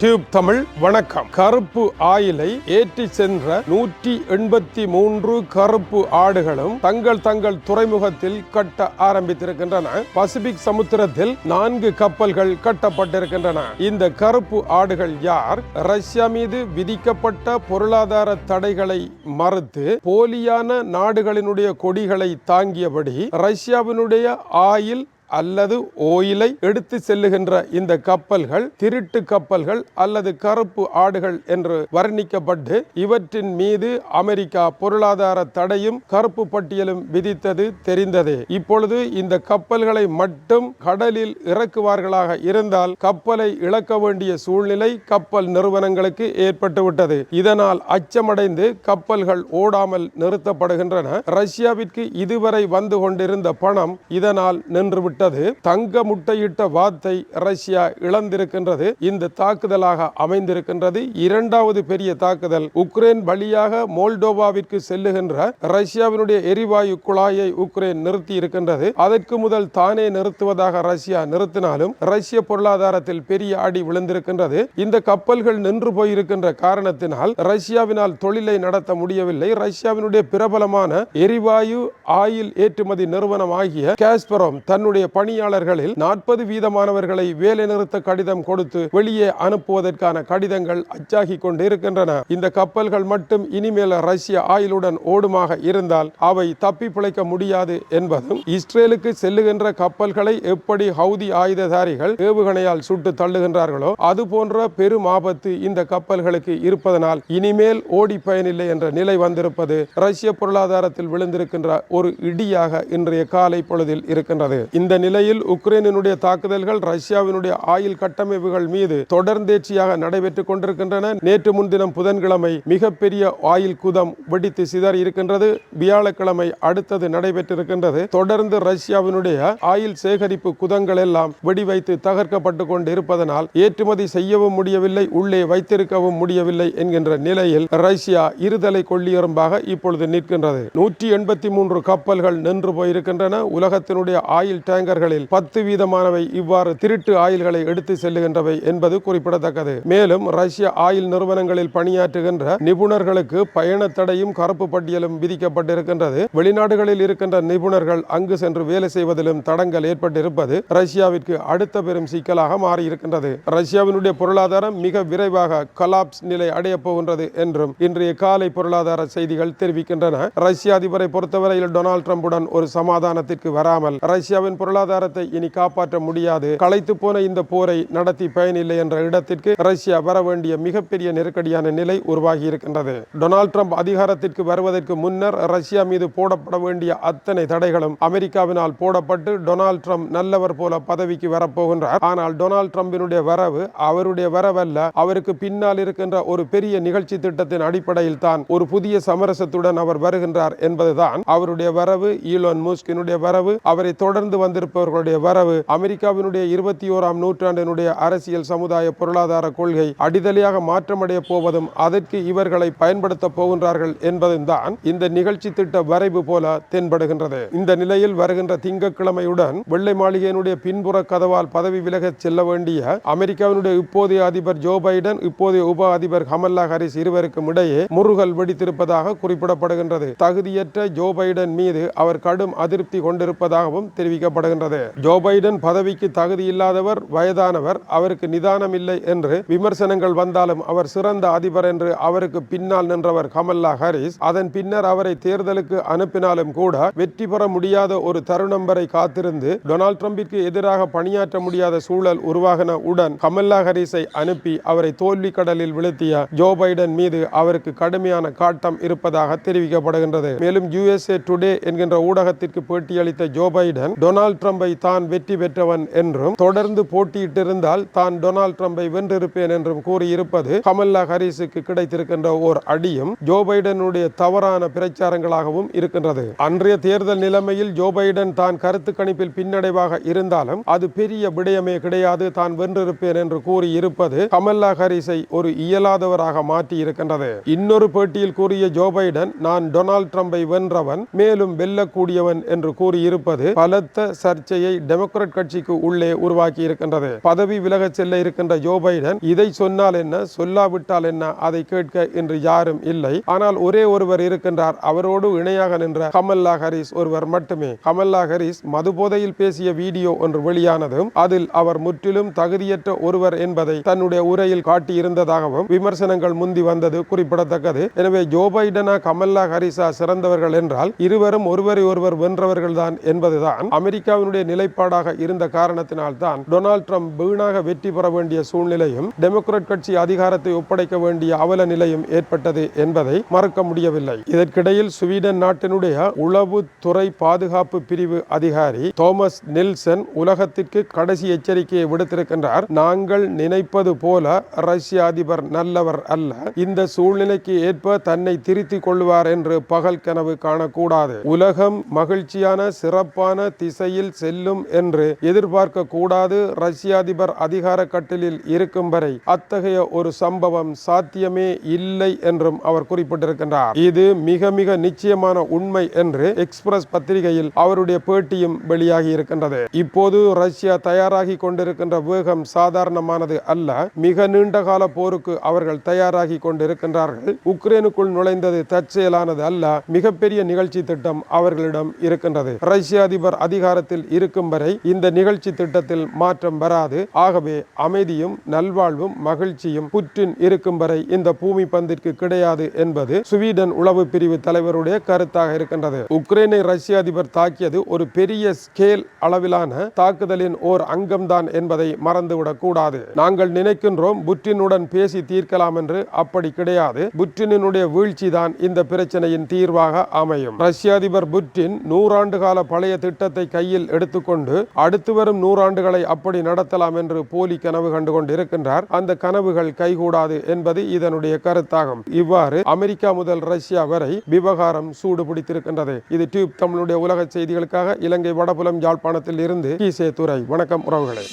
Tube Tamil வணக்கம். கருப்பு ஆயிலை ஏற்றி சென்ற நூற்றி எண்பத்தி மூன்று கருப்பு ஆடுகளும் தங்கள் தங்கள் துறைமுகத்தில் கட்ட ஆரம்பித்திருக்கின்றன. பசிபிக் சமுத்திரத்தில் நான்கு கப்பல்கள் கட்டப்பட்டிருக்கின்றன. இந்த கருப்பு ஆடுகள் யார்? ரஷ்யா மீது விதிக்கப்பட்ட பொருளாதார தடைகளை மறுத்து போலியான நாடுகளினுடைய கொடிகளை தாங்கியபடி ரஷ்யாவினுடைய ஆயில் அல்லது ஓயிலை எடுத்து செல்லுகின்ற இந்த கப்பல்கள் திருட்டு கப்பல்கள் அல்லது கருப்பு ஆடுகள் என்று வர்ணிக்கப்பட்டு இவற்றின் மீது அமெரிக்கா பொருளாதார தடையும் கருப்பு பட்டியலும் விதித்தது தெரிந்தது. இப்பொழுது இந்த கப்பல்களை மட்டும் கடலில் இறக்குவார்களாக இருந்தால் கப்பலை இழக்க வேண்டிய சூழ்நிலை கப்பல் நிறுவனங்களுக்கு ஏற்பட்டுவிட்டது. இதனால் அச்சமடைந்து கப்பல்கள் ஓடாமல் நிறுத்தப்படுகின்றன. ரஷ்யாவிற்கு இதுவரை வந்து கொண்டிருந்த பணம் இதனால் நின்றுவிட்டது. தங்க முட்டையிட்ட வாத்தை ரஷ்யா இழந்திருக்கின்றது. இந்த தாக்குதலாக அமைந்திருக்கின்றது. இரண்டாவது பெரிய தாக்குதல் உக்ரைன் வழியாக மோல்டோவாவிற்கு செல்லுகின்ற ரஷ்யாவினுடைய எரிவாயு குழாயை உக்ரைன் நிறுத்தி இருக்கின்றது. அதற்கு முதல் தானே நிறுத்துவதாக ரஷ்யா நிறுத்தினாலும் ரஷ்ய பொருளாதாரத்தில் பெரிய அடி விழுந்திருக்கின்றது. இந்த கப்பல்கள் நின்று போயிருக்கின்ற காரணத்தினால் ரஷ்யாவினால் தொழிலை நடத்த முடியவில்லை. ரஷ்யாவினுடைய பிரபலமான எரிவாயு ஆயில் ஏற்றுமதி நிறுவனம் ஆகிய காஸ்பரோம் தன்னுடைய பணியாளர்களில் நாற்பது வீதமானவர்களை வேலை நிறுத்த கடிதம் கொடுத்து வெளியே அனுப்புவதற்கான கடிதங்கள் அச்சாகி கொண்டு இருக்கின்றன இந்த கப்பல்கள் மட்டும் இனிமேல் ரஷ்ய ஆயுளுடன் ஓடுமாக இருந்தால் அவை தப்பி பிழைக்க முடியாது என்பதும் இஸ்ரேலுக்கு செல்லுகின்ற கப்பல்களை எப்படி ஹவுதி ஆயுததாரிகள் ஏவுகணையால் சுட்டு தள்ளுகின்றார்களோ அது போன்ற பெரும் ஆபத்து இந்த கப்பல்களுக்கு இருப்பதனால் இனிமேல் ஓடி பயனில்லை என்ற நிலை வந்திருப்பது ரஷ்ய பொருளாதாரத்தில் விழுந்திருக்கின்ற ஒரு இடியாக இன்றைய காலை பொழுதில் இருக்கின்றது. இந்த நிலையில் உக்ரைனினுடைய தாக்குதல்கள் ரஷ்யாவினுடைய ஆயில் கட்டமைப்புகள் மீது தொடர்ந்தேச்சியாக நடைபெற்றுக் கொண்டிருக்கின்றன. நேற்று முன்தினம் புதன்கிழமை மிகப்பெரிய ஆயில் குதம் வெடித்து சிதறி இருக்கின்றது. வியாழக்கிழமை அடுத்தது நடைபெற்றிருக்கின்றது. தொடர்ந்து ரஷ்யாவினுடைய ஆயில் சேகரிப்பு குதங்கள் எல்லாம் வெடிவைத்து தகர்க்கப்பட்டு கொண்டு இருப்பதனால் ஏற்றுமதி செய்யவும் முடியவில்லை உள்ளே வைத்திருக்கவும் முடியவில்லை என்கின்ற நிலையில் ரஷ்யா இருதலை கொள்ளியரும்பாக இப்பொழுது நிற்கின்றது. நூற்றி எண்பத்தி மூன்று கப்பல்கள் நின்று போயிருக்கின்றன. உலகத்தினுடைய ஆயில் டேங்கர்களில் பத்து வீதமானவை இவ்வாறு திருட்டு ஆயில்களை எடுத்து செல்லுகின்றவை என்பது குறிப்பிடத்தக்கது. மேலும் ரஷ்ய ஆயில் நிறுவனங்களில் பணியாற்றுகின்ற நிபுணர்களுக்கு பயண தடையும் கருப்பு பட்டியலும் விதிக்கப்பட்டிருக்கின்றது. வெளிநாடுகளில் இருக்கின்ற நிபுணர்கள் அங்கு சென்று வேலை செய்வதிலும் தடங்கள் ஏற்பட்டிருப்பது ரஷ்யாவிற்கு அடுத்த பெரும் சிக்கலாக மாறியிருக்கின்றது. ரஷ்யாவினுடைய பொருளாதாரம் மிக விரைவாக கலாப்ஸ் நிலை அடையப் போகின்றது என்றும் இன்றைய காலை பொருளாதார செய்திகள் தெரிவிக்கின்றன. ரஷ்ய அதிபரை பொறுத்தவரையில் டொனால்ட் ட்ரம்புடன் ஒரு சமாதானத்திற்கு வராமல் ரஷ்யாவின் பொருளாதாரத்தை இனி காப்பாற்ற முடியாது. களைத்து போன இந்த போரை நடத்தி பயனில்லை என்ற இடத்திற்கு ரஷ்யா வர வேண்டிய மிகப்பெரிய நெருக்கடியான நிலை உருவாகி இருக்கின்றது. டொனால்ட் ட்ரம்ப் அதிகாரத்திற்கு வருவதற்கு முன்னர் ரஷ்யா மீது போடப்பட வேண்டிய அத்தனை தடைகளும் அமெரிக்காவினால் போடப்பட்டு டொனால்ட் ட்ரம்ப் நல்லவர் போல பதவிக்கு வரப்போகின்றார். ஆனால் டொனால்ட் ட்ரம்பினுடைய வரவு அவருடைய வரவல்ல. அவருக்கு பின்னால் இருக்கின்ற ஒரு பெரிய நிகழ்ச்சி திட்டத்தின் அடிப்படையில் தான் ஒரு புதிய சமரசத்துடன் அவர் வருகின்றார் என்பதுதான் அவருடைய வரவு. ஈலோன் முஸ்கினுடைய வரவு. அவரை தொடர்ந்து வந்திருப்பவர்களுடைய வரவு அமெரிக்காவினுடைய இருபத்தி ஓராம் நூற்றாண்டினுடைய அரசியல் சமுதாய பொருளாதார கொள்கை அடிதலையாக மாற்றமடைய போவதும் அதற்கு இவர்களை பயன்படுத்த போகின்றார்கள் என்பதும் தான் இந்த நிகழ்ச்சி திட்ட வரைவு போல தென்படுகின்றது. இந்த நிலையில் வருகின்ற திங்கட்கிழமையுடன் வெள்ளை மாளிகையினுடைய பின்புற கதவால் பதவி விலகச் செல்ல வேண்டிய அமெரிக்காவினுடைய இப்போதைய அதிபர் ஜோ பைடன் இப்போதைய உப அதிபர் கமல்லா ஹாரிஸ் இருவருக்கும் இடையே முருகல் வெடித்திருப்பதாக குறிப்பிடப்படுகின்றது. தகுதியற்ற ஜோ பைடன் மீது அவர் கடும் அதிருப்தி கொண்டிருப்பதாகவும் காணப்படுகின்றது ஜோ பைடன் பதவிக்கு தகுதி இல்லாதவர் வயதானவர் அவருக்கு நிதானம் இல்லை என்று விமர்சனங்கள் வந்தாலும் அவர் சிறந்த அதிபர் என்று அவருக்கு பின்னால் நின்றவர் கமல்லா ஹாரிஸ். அதன் பின்னர் அவரை தேர்தலுக்கு அனுப்பினாலும் கூட வெற்றி பெற முடியாத ஒரு தருணம் வரை காத்திருந்து டொனால்ட் ட்ரம்பிற்கு எதிராக பணியாற்ற முடியாத சூழல் உருவாகின உடன் கமல்லா ஹரிஸை அனுப்பி அவரை தோல்வி கடலில் வீழ்த்திய ஜோ பைடன் மீது அவருக்கு கடுமையான காட்டம் இருப்பதாக தெரிவிக்கப்படுகின்றது. மேலும் யுஎஸ்ஏ டுடே என்கின்ற ஊடகத்திற்கு பேட்டியளித்த ஜோ பைடன் டொனால்ட் ட்ரம்பை தான் வெற்றி பெற்றவன் என்றும் தொடர்ந்து போட்டியிட்டிருந்தால் தான் டொனால்ட் ட்ரம்பை வென்றிருப்பேன் என்றும் கூறியிருப்பது கமல்லா ஹாரிஸுக்கு கிடைத்திருக்கின்ற ஓர் அடியும் ஜோ பைடனுடைய தவறான பிரச்சாரங்களாகவும் இருக்கின்றது. அன்றைய தேர்தல் நிலைமையில் ஜோ பைடன் தான் கருத்து கணிப்பில் பின்னடைவாக இருந்தாலும் அது பெரிய விடயமே கிடையாது தான் வென்றிருப்பேன் என்று கூறி இருப்பது கமல்லா ஹாரிஸை ஒரு இயலாதவராக மாற்றி இருக்கின்றது இன்னொரு பேட்டியில் கூறிய ஜோ பைடன் நான் டொனால்ட் ட்ரம்பை வென்றவன் மேலும் வெல்லக்கூடியவன் என்று கூறியிருப்பது பலத்த சர்ச்சையை டெமோக்ராட் கட்சிக்கு உள்ளே உருவாக்கி இருக்கின்றது. பதவி விலகச் செல்ல இருக்கின்ற ஜோ பைடன் இதை சொன்னால் என்ன சொல்லாவிட்டால் என்ன அதை கேட்க இன்று யாரும் இல்லை. ஆனால் ஒரே ஒருவர் இருக்கின்றார் அவரோடு இணையாக நின்ற கமல்லா ஹரிஸ் ஒருவர் மட்டுமே. கமல்லா ஹரிஸ் மதுபோதையில் பேசிய வீடியோ ஒன்று வெளியானதும் அதில் அவர் முற்றிலும் தகுதியற்ற ஒருவர் என்பதை தன்னுடைய உரையில் காட்டியிருந்ததாகவும் விமர்சனங்கள் முந்தி வந்தது குறிப்பிடத்தக்கது. எனவே ஜோ பைடனா கமல்லா ஹரிசா சிறந்தவர்கள் என்றால் இருவரும் ஒருவரை ஒருவர் வென்றவர்கள் தான் என்பதுதான் அமெரிக்காவினுடைய நிலைப்பாடாக இருந்த காரணத்தினால்தான் டொனால்ட் ட்ரம்ப் வீணாக வெற்றி பெற வேண்டிய சூழ்நிலையும் டெமோக்ராட் கட்சி அதிகாரத்தை ஒப்படைக்க வேண்டிய அவல நிலையும் ஏற்பட்டது என்பதை மறக்க முடியவில்லை. இதற்கிடையில் ஸ்வீடன் நாட்டினுடைய உளவுத்துறை பாதுகாப்பு பிரிவு அதிகாரி தோமஸ் நில்சன் உலகத்திற்கு கடைசி எச்சரிக்கையை விடுத்திருக்கின்றார். நாங்கள் நினைப்பது போல ரஷ்ய அதிபர் நல்லவர் அல்ல. இந்த சூழ்நிலைக்கு ஏற்ப தன்னை திருத்திக் கொள்வார் என்று பகல் கனவு காணக்கூடாது. உலகம் மகிழ்ச்சியான சிறப்பான திசையில் செல்லும் என்று எதிர்பார்க்க கூடாது ரஷ்ய அதிபர் அதிகார கட்டிலில் இருக்கும் வரை அத்தகைய ஒரு சம்பவம் சாத்தியமே இல்லை என்றும் அவர் குறிப்பிட்டிருக்கின்றார். இது மிக மிக நிச்சயமான உண்மை என்று எக்ஸ்பிரஸ் பத்திரிகையில் அவருடைய பேட்டியும் வெளியாகி இருக்கின்றது. இப்போது ரஷ்யா தயாராகி கொண்டிருக்கின்ற வேகம் சாதாரணமானது அல்ல. மிக நீண்ட கால போருக்கு அவர்கள் தயாராகி கொண்டிருக்கின்றார்கள். உக்ரைனுக்குள் நுழைந்தது தற்செயலானது அல்ல. மிகப்பெரிய நிகழ்ச்சி திட்டம் அவர்களிடம் இருக்கின்றது. ரஷ்ய அதிபர் அதிகாரத்தில் இருக்கும் வரை இந்த நிகழ்ச்சி திட்டத்தில் மாற்றம் வராது. ஆகவே அமைதியும் நல்வாழ்வும் மகிழ்ச்சியும் புற்றின் இருக்கும் வரை இந்த பூமி பந்திற்கு கிடையாது என்பது ஸ்வீடன் உளவு பிரிவு தலைவருடைய கருத்தாக இருக்கின்றது. உக்ரைனை ரஷ்ய அதிபர் தாக்கியது ஒரு பெரிய ஸ்கேல் அளவிலான தாக்குதலின் ஓர் அங்கம்தான் என்பதை மறந்துவிடக் கூடாது. நாங்கள் நினைக்கின்றோம் புட்டினுடன் பேசி தீர்க்கலாம் என்று அப்படி கிடையாது. புட்டினுடைய வீழ்ச்சி தான் இந்த பிரச்சனையின் தீர்வாக அமையும். ரஷ்ய அதிபர் புட்டின் நூறாண்டு கால பழைய திட்டத்தை கையில் எடுத்துக்கொண்டு அடுத்து வரும் நூறாண்டுகளை அப்படி நடத்தலாம் என்று போலி கனவு கண்டு கொண்டிருக்கின்றார் அந்த கனவுகள் கைகூடாது என்பது இதனுடைய கருத்தாகும். இவ்வாறு அமெரிக்கா முதல் ரஷ்யா வரை விவகாரம் சூடு பிடித்திருக்கின்றது இது டியூப் தமிழுடைய உலக செய்திகளுக்காக இலங்கை வடபுலம் யாழ்ப்பாணத்தில் இருந்து கீசே துறை வணக்கம் உறவுகளே.